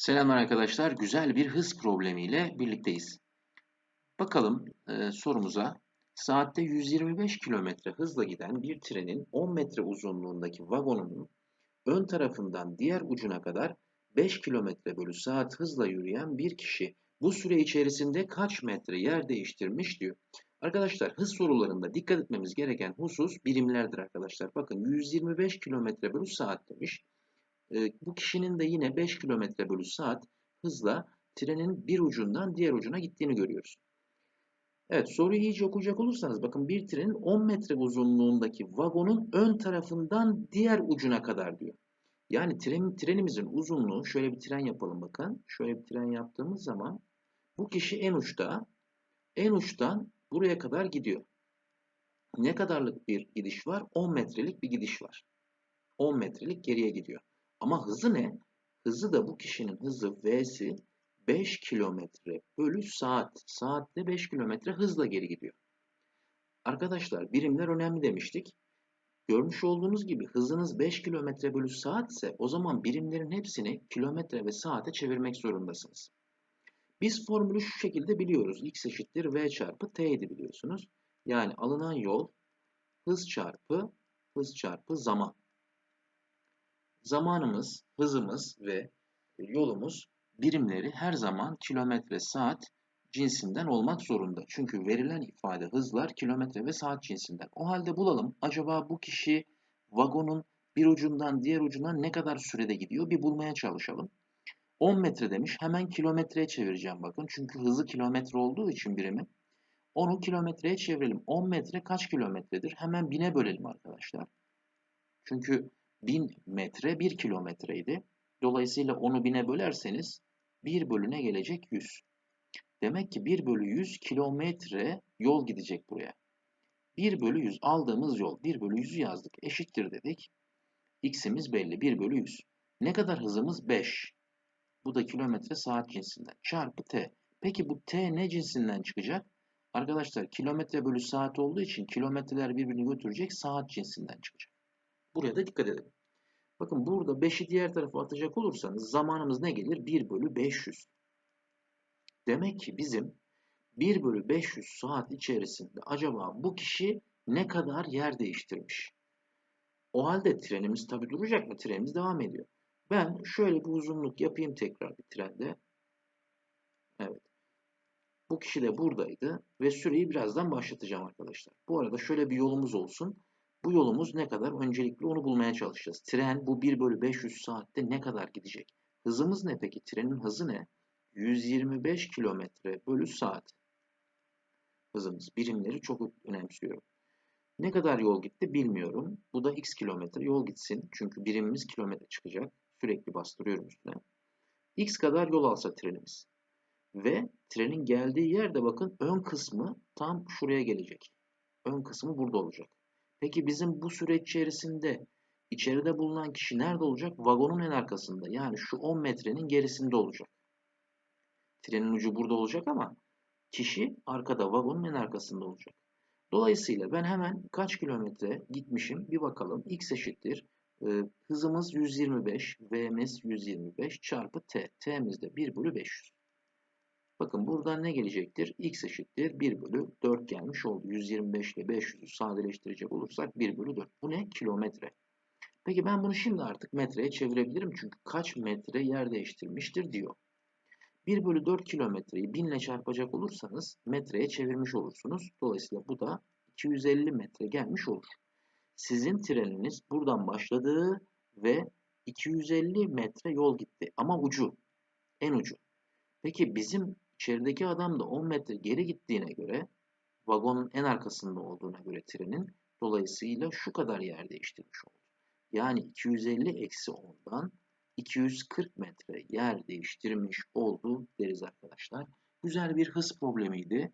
Selamlar arkadaşlar. Güzel bir hız problemiyle birlikteyiz. Bakalım e, sorumuza. Saatte 125 km hızla giden bir trenin 10 metre uzunluğundaki vagonunun ön tarafından diğer ucuna kadar 5 km bölü saat hızla yürüyen bir kişi bu süre içerisinde kaç metre yer değiştirmiş diyor. Arkadaşlar hız sorularında dikkat etmemiz gereken husus birimlerdir arkadaşlar. Bakın 125 km bölü saat demiş. E, bu kişinin de yine 5 km bölü saat hızla trenin bir ucundan diğer ucuna gittiğini görüyoruz. Evet soruyu iyice okuyacak olursanız bakın bir trenin 10 metre uzunluğundaki vagonun ön tarafından diğer ucuna kadar diyor. Yani tren, trenimizin uzunluğu şöyle bir tren yapalım bakın. Şöyle bir tren yaptığımız zaman bu kişi en uçta en uçtan buraya kadar gidiyor. Ne kadarlık bir gidiş var? 10 metrelik bir gidiş var. 10 metrelik geriye gidiyor. Ama hızı ne? Hızı da bu kişinin hızı V'si 5 kilometre bölü saat. Saatte 5 kilometre hızla geri gidiyor. Arkadaşlar birimler önemli demiştik. Görmüş olduğunuz gibi hızınız 5 kilometre bölü saat ise o zaman birimlerin hepsini kilometre ve saate çevirmek zorundasınız. Biz formülü şu şekilde biliyoruz. X eşittir V çarpı T idi biliyorsunuz. Yani alınan yol hız çarpı hız çarpı zaman. Zamanımız, hızımız ve yolumuz birimleri her zaman kilometre saat cinsinden olmak zorunda. Çünkü verilen ifade hızlar kilometre ve saat cinsinden. O halde bulalım acaba bu kişi vagonun bir ucundan diğer ucuna ne kadar sürede gidiyor bir bulmaya çalışalım. 10 metre demiş hemen kilometreye çevireceğim bakın. Çünkü hızı kilometre olduğu için birimi. Onu kilometreye çevirelim. 10 metre kaç kilometredir? Hemen bine bölelim arkadaşlar. Çünkü 1000 metre 1 kilometreydi. Dolayısıyla onu bine bölerseniz 1 bölü ne gelecek? 100. Demek ki 1 bölü 100 kilometre yol gidecek buraya. 1 bölü 100 aldığımız yol 1 bölü 100'ü yazdık. Eşittir dedik. X'imiz belli 1 bölü 100. Ne kadar hızımız? 5. Bu da kilometre saat cinsinden. Çarpı T. Peki bu T ne cinsinden çıkacak? Arkadaşlar kilometre bölü saat olduğu için kilometreler birbirini götürecek saat cinsinden çıkacak. Buraya da dikkat edelim. Bakın burada 5'i diğer tarafa atacak olursanız zamanımız ne gelir? 1 bölü 500. Demek ki bizim 1 bölü 500 saat içerisinde acaba bu kişi ne kadar yer değiştirmiş? O halde trenimiz tabi duracak mı? Trenimiz devam ediyor. Ben şöyle bir uzunluk yapayım tekrar bir trende. Evet. Bu kişi de buradaydı ve süreyi birazdan başlatacağım arkadaşlar. Bu arada şöyle bir yolumuz olsun. Bu yolumuz ne kadar? Öncelikle onu bulmaya çalışacağız. Tren bu 1 bölü 500 saatte ne kadar gidecek? Hızımız ne peki? Trenin hızı ne? 125 kilometre bölü saat. Hızımız. Birimleri çok önemsiyorum. Ne kadar yol gitti bilmiyorum. Bu da x kilometre yol gitsin. Çünkü birimimiz kilometre çıkacak. Sürekli bastırıyorum üstüne. x kadar yol alsa trenimiz. Ve trenin geldiği yerde bakın ön kısmı tam şuraya gelecek. Ön kısmı burada olacak. Peki bizim bu süreç içerisinde içeride bulunan kişi nerede olacak? Vagonun en arkasında. Yani şu 10 metrenin gerisinde olacak. Trenin ucu burada olacak ama kişi arkada vagonun en arkasında olacak. Dolayısıyla ben hemen kaç kilometre gitmişim bir bakalım. X eşittir. Ee, hızımız 125, V'miz 125 çarpı T. T'miz de 1 bölü 500. Bakın buradan ne gelecektir? X eşittir 1 bölü 4 gelmiş oldu. 125 ile 500'ü sadeleştirecek olursak 1 bölü 4. Bu ne? Kilometre. Peki ben bunu şimdi artık metreye çevirebilirim. Çünkü kaç metre yer değiştirmiştir diyor. 1 bölü 4 kilometreyi 1000 ile çarpacak olursanız metreye çevirmiş olursunuz. Dolayısıyla bu da 250 metre gelmiş olur. Sizin treniniz buradan başladı ve 250 metre yol gitti. Ama ucu, en ucu. Peki bizim içerideki adam da 10 metre geri gittiğine göre vagonun en arkasında olduğuna göre trenin dolayısıyla şu kadar yer değiştirmiş oldu. Yani 250 eksi 10'dan 240 metre yer değiştirmiş oldu deriz arkadaşlar. Güzel bir hız problemiydi.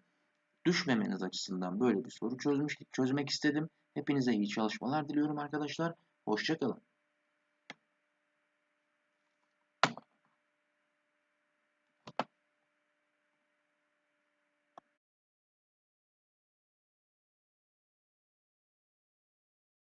Düşmemeniz açısından böyle bir soru çözmüş, çözmek istedim. Hepinize iyi çalışmalar diliyorum arkadaşlar. Hoşçakalın.